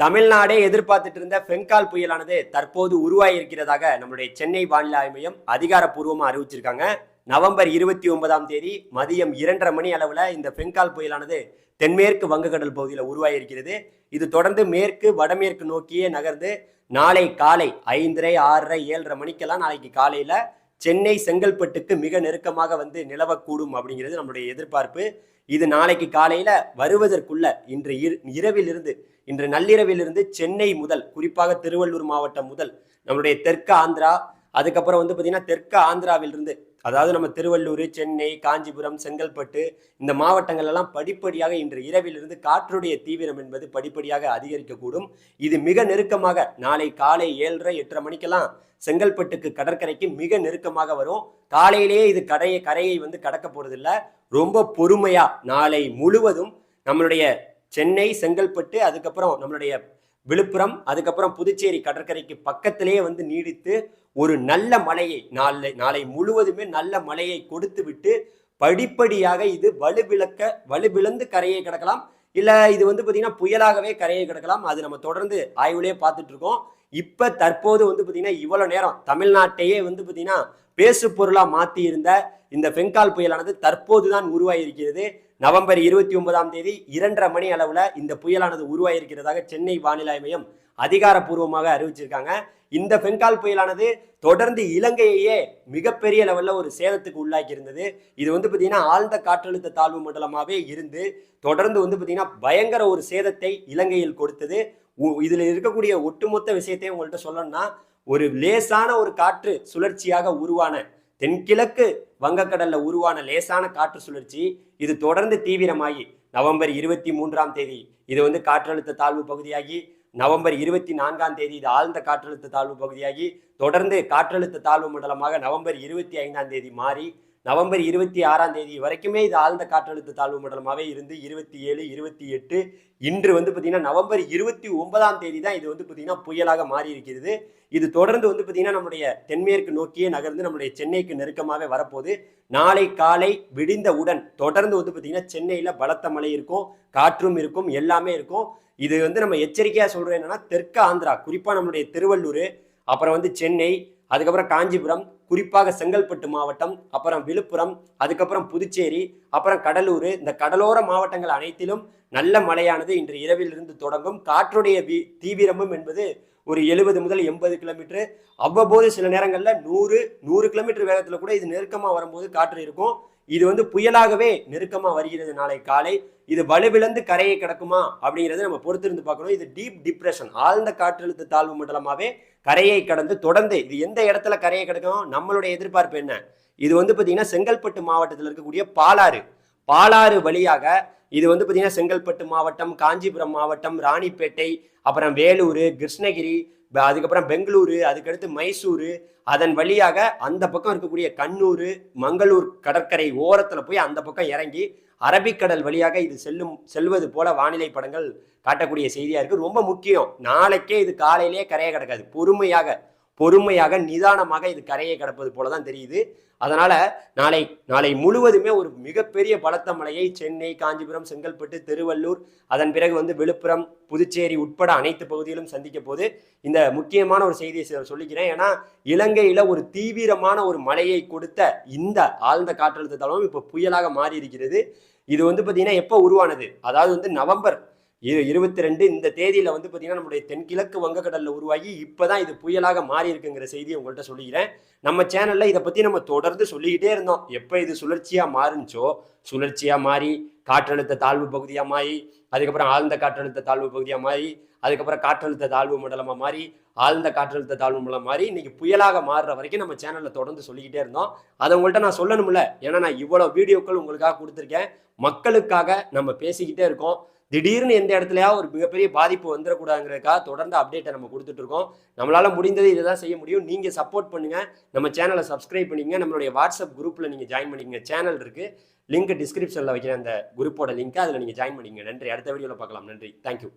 தமிழ்நாடே எதிர்பார்த்துட்டு இருந்த பெங்கால் புயலானது தற்போது உருவாகியிருக்கிறதாக நம்முடைய நம்மளுடைய சென்னை வானிலை ஆய்வு மையம் அறிவிச்சிருக்காங்க. நவம்பர் இருபத்தி ஒன்பதாம் தேதி மதியம் இரண்டரை மணி அளவில் இந்த பெங்கால் புயலானது தென்மேற்கு வங்கக்கடல் பகுதியில் உருவாகியிருக்கிறது இது தொடர்ந்து மேற்கு வடமேற்கு நோக்கியே நகர்ந்து நாளை காலை ஐந்தரை ஆறரை ஏழரை மணிக்கெல்லாம் நாளைக்கு காலையில் சென்னை செங்கல்பட்டுக்கு மிக நெருக்கமாக வந்து நிலவக்கூடும் அப்படிங்கிறது நம்மளுடைய எதிர்பார்ப்பு. இது நாளைக்கு காலையில வருவதற்குள்ள இன்று இரவிலிருந்து இன்று நள்ளிரவிலிருந்து சென்னை முதல் குறிப்பாக திருவள்ளூர் மாவட்டம் முதல் நம்மளுடைய தெற்கு ஆந்திரா அதுக்கப்புறம் வந்து பார்த்தீங்கன்னா தெற்கு ஆந்திராவிலிருந்து அதாவது நம்ம திருவள்ளூர் சென்னை காஞ்சிபுரம் செங்கல்பட்டு இந்த மாவட்டங்கள் எல்லாம் படிப்படியாக இன்று இரவிலிருந்து காற்றுடைய தீவிரம் என்பது படிப்படியாக அதிகரிக்கக்கூடும். இது மிக நெருக்கமாக நாளை காலை ஏழரை எட்டரை மணிக்கெல்லாம் செங்கல்பட்டுக்கு கடற்கரைக்கு மிக நெருக்கமாக வரும். காலையிலேயே இது கடையை கரையை வந்து கடக்க போறதில்ல. ரொம்ப பொறுமையா நாளை முழுவதும் நம்மளுடைய சென்னை செங்கல்பட்டு அதுக்கப்புறம் நம்மளுடைய விழுப்புரம் அதுக்கப்புறம் புதுச்சேரி கடற்கரைக்கு பக்கத்திலேயே வந்து நீடித்து ஒரு நல்ல மழையை நாளை நாளை முழுவதுமே நல்ல மழையை கொடுத்து விட்டு படிப்படியாக இது வலுவிளக்க வலுவிழந்து கரையை கிடக்கலாம். இல்லை இது வந்து பார்த்திங்கன்னா புயலாகவே கரையை கிடக்கலாம். அது நம்ம தொடர்ந்து ஆய்வுலேயே பார்த்துட்டு இருக்கோம் இப்போ தற்போது வந்து பார்த்திங்கன்னா இவ்வளோ நேரம் தமிழ்நாட்டையே வந்து பார்த்திங்கன்னா பேசு பொருளாக மாற்றி இருந்த இந்த பெங்கால் புயலானது தற்போதுதான் உருவாகி இருக்கிறது நவம்பர் இருபத்தி ஒன்பதாம் தேதி இரண்டரை மணி அளவில் இந்த புயலானது உருவாகியிருக்கிறதாக சென்னை வானிலை மையம் அதிகாரப்பூர்வமாக அறிவிச்சிருக்காங்க. இந்த பெங்கால் புயலானது தொடர்ந்து இலங்கையையே மிகப்பெரிய லெவலில் ஒரு சேதத்துக்கு உள்ளாக்கி இருந்தது இது வந்து பார்த்தீங்கன்னா ஆழ்ந்த காற்றழுத்த தாழ்வு மண்டலமாகவே இருந்து தொடர்ந்து வந்து பார்த்தீங்கன்னா பயங்கர ஒரு சேதத்தை இலங்கையில் கொடுத்தது. உ- இருக்கக்கூடிய ஒட்டுமொத்த விஷயத்தையும் உங்கள்கிட்ட சொல்லணும்னா ஒரு லேசான ஒரு காற்று சுழற்சியாக உருவான தென்கிழக்கு வங்கக்கடல்ல உருவான லேசான காற்று சுழற்சி இது தொடர்ந்து தீவிரமாகி நவம்பர் இருபத்தி மூன்றாம் தேதி. இது வந்து காற்றழுத்த தாழ்வு பகுதியாகி நவம்பர் இருபத்தி நான்காம் தேதி இது ஆழ்ந்த காற்றழுத்த தாழ்வு பகுதியாகி தொடர்ந்து காற்றழுத்த தாழ்வு மண்டலமாக நவம்பர் இருபத்தி ஐந்தாம் தேதி மாறி நவம்பர் இருபத்தி ஆறாம் தேதி வரைக்குமே இது ஆழ்ந்த காற்றழுத்த தாழ்வு மண்டலமாகவே இருந்து இருபத்தி ஏழு இருபத்தி எட்டு. இன்று வந்து பார்த்தீங்கன்னா நவம்பர் இருபத்தி ஒன்பதாம் தேதி தான் இது வந்து பார்த்தீங்கன்னா புயலாக மாறி இருக்கிறது இது தொடர்ந்து வந்து பார்த்தீங்கன்னா நம்முடைய தென்மேற்கு நோக்கியே நகர்ந்து நம்முடைய சென்னைக்கு நெருக்கமாகவே வரப்போகுது. நாளை காலை விடிந்தவுடன் தொடர்ந்து வந்து பார்த்தீங்கன்னா சென்னையில் பலத்த மழை இருக்கும் காற்றும் இருக்கும் எல்லாமே இருக்கும். இது வந்து நம்ம எச்சரிக்கையாக சொல்கிறோம் என்னன்னா தெற்கு ஆந்திரா குறிப்பாக நம்மளுடைய திருவள்ளூர் அப்புறம் வந்து சென்னை அதுக்கப்புறம் காஞ்சிபுரம் குறிப்பாக செங்கல்பட்டு மாவட்டம் அப்புறம் விழுப்புரம் அதுக்கப்புறம் புதுச்சேரி அப்புறம் கடலூர். இந்த கடலோர மாவட்டங்கள் அனைத்திலும் நல்ல மழையானது இன்று இரவிலிருந்து தொடங்கும். காற்றுடைய தீவிரமும் என்பது ஒரு எழுபது முதல் எண்பது கிலோமீட்டர். அவ்வப்போது சில நேரங்களில் நூறு நூறு கிலோமீட்டர் வேகத்தில் கூட இது நெருக்கமாக வரும்போது காற்று இருக்கும். இது வந்து புயலாகவே நெருக்கமாக வருகிறது நாளை காலை. இது வலுவிழந்து கரையை கிடக்குமா அப்படிங்கிறத நம்ம பொறுத்திருந்து பார்க்கணும். இது டீப் டிப்ரெஷன் ஆழ்ந்த காற்றழுத்த தாழ்வு மண்டலமாகவே கரையை கடந்து தொடர்ந்து இது எந்த இடத்துல கரையை கிடக்கும்? நம்மளுடைய எதிர்பார்ப்பு என்ன? இது வந்து பார்த்தீங்கன்னா செங்கல்பட்டு மாவட்டத்தில் இருக்கக்கூடிய பாலாறு. பாலாறு வழியாக இது வந்து பார்த்தீங்கன்னா செங்கல்பட்டு மாவட்டம் காஞ்சிபுரம் மாவட்டம் ராணிப்பேட்டை அப்புறம் வேலூர் கிருஷ்ணகிரி அதுக்கப்புறம் பெங்களூரு அதுக்கடுத்து மைசூரு. அதன் வழியாக அந்த பக்கம் இருக்கக்கூடிய கண்ணூர் மங்களூர் கடற்கரை ஓரத்தில் போய் அந்த பக்கம் இறங்கி அரபிக்கடல் வழியாக இது செல்லும் செல்வது போல வானிலை படங்கள் காட்டக்கூடிய செய்தியாக இருக்குது ரொம்ப முக்கியம். நாளைக்கே இது காலையிலேயே கரையை கிடக்காது. பொறுமையாக பொறுமையாக நிதானமாக இது கரையை கடப்பது போல தான் தெரியுது. அதனால நாளை நாளை முழுவதுமே ஒரு மிகப்பெரிய பலத்த மழையை சென்னை காஞ்சிபுரம் செங்கல்பட்டு திருவள்ளூர் அதன் பிறகு வந்து விழுப்புரம் புதுச்சேரி உட்பட அனைத்து பகுதியிலும் சந்திக்க போது இந்த முக்கியமான ஒரு செய்தியை சொல்லிக்கிறேன். ஏன்னா இலங்கையில ஒரு தீவிரமான ஒரு மழையை கொடுத்த இந்த ஆழ்ந்த காற்றழுத்த தளம் இப்போ புயலாக மாறி இருக்கிறது இது வந்து பார்த்தீங்கன்னா எப்போ உருவானது? அதாவது வந்து நவம்பர் இருபத்தி ரெண்டு இந்த தேதியில் வந்து பார்த்தீங்கன்னா நம்முடைய தென்கிழக்கு வங்கக்கடலில் உருவாகி இப்போ தான் இது புயலாக மாறி இருக்குங்கிற செய்தியை உங்கள்கிட்ட சொல்லிக்கிறேன். நம்ம சேனலில் இதை பற்றி நம்ம தொடர்ந்து சொல்லிக்கிட்டே இருந்தோம். எப்போ இது சுழற்சியாக மாறுச்சோ சுழற்சியாக மாறி காற்றழுத்த தாழ்வு பகுதியாக மாறி அதுக்கப்புறம் ஆழ்ந்த காற்றழுத்த தாழ்வு பகுதியாக மாறி அதுக்கப்புறம் காற்றழுத்த தாழ்வு மண்டலமாக மாறி ஆழ்ந்த காற்றழுத்த தாழ்வு மண்டலம் மாறி இன்னைக்கு புயலாக மாறுற வரைக்கும் நம்ம சேனலில் தொடர்ந்து சொல்லிக்கிட்டே இருந்தோம். அதை உங்கள்கிட்ட நான் சொல்லணும்ல. ஏன்னா நான் இவ்வளோ வீடியோக்கள் உங்களுக்காக கொடுத்துருக்கேன். மக்களுக்காக நம்ம பேசிக்கிட்டே இருக்கோம். திடீர்னு எந்த இடத்துலயாவது ஒரு மிகப்பெரிய பாதிப்பு வந்துடக்கூடாதுங்கிறதுக்காக தொடர்ந்து அப்டேட்டை நம்ம கொடுத்துட்டு இருக்கோம். நம்மளால முடிந்தது இதை தான் செய்ய முடியும். நீங்க சப்போர்ட் பண்ணுங்க. நம்ம சேனலை சப்ஸ்கிரைப் பண்ணிங்க நம்மளுடைய வாட்ஸ்அப் குரூப்ல நீங்க ஜாயின் பண்ணிக்கங்க. சேனல் இருக்கு. லிங்க் டிஸ்கிரிப்ஷனில் வைக்கிற அந்த குரூப்போட லிங்க் அதில் நீங்கள் ஜாயின் பண்ணிக்கங்க. நன்றி. அடுத்த வீடியோவில் பார்க்கலாம். நன்றி. தேங்க்யூ